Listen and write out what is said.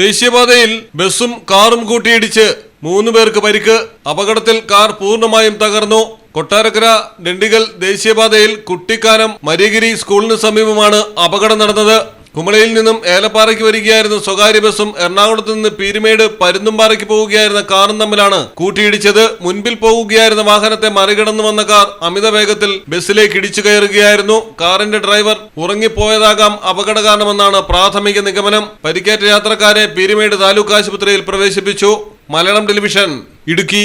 ദേശീയപാതയിൽ ബസ്സും കാറും കൂട്ടിയിടിച്ച് മൂന്ന് പേർക്ക് പരിക്ക്. അപകടത്തിൽ കാർ പൂർണമായും തകർന്നു. കൊട്ടാരക്കര ഡണ്ടിഗൽ ദേശീയപാതയിൽ കുട്ടിക്കാനം മരിഗിരി സ്കൂളിന് സമീപമാണ് അപകടം നടന്നത്. കുമളിയിൽ നിന്നും ഏലപ്പാറയ്ക്ക് വരികയായിരുന്ന സ്വകാര്യ ബസ്സും എറണാകുളത്ത് നിന്ന് പീരുമേട് പരുന്തുംപാറയ്ക്ക് പോവുകയായിരുന്ന കാറും തമ്മിലാണ് കൂട്ടിയിടിച്ചത്. മുൻപിൽ പോവുകയായിരുന്ന വാഹനത്തെ മറികടന്നു വന്ന കാർ അമിത വേഗത്തിൽ ബസ്സിലേക്ക് ഇടിച്ചു കയറുകയായിരുന്നു. കാറിന്റെ ഡ്രൈവർ ഉറങ്ങിപ്പോയതാകാം അപകട കാരണമെന്നാണ് പ്രാഥമിക നിഗമനം. പരിക്കേറ്റ യാത്രക്കാരെ പീരുമേട് താലൂക്ക് ആശുപത്രിയിൽ പ്രവേശിപ്പിച്ചു. Malayalam television Idukki.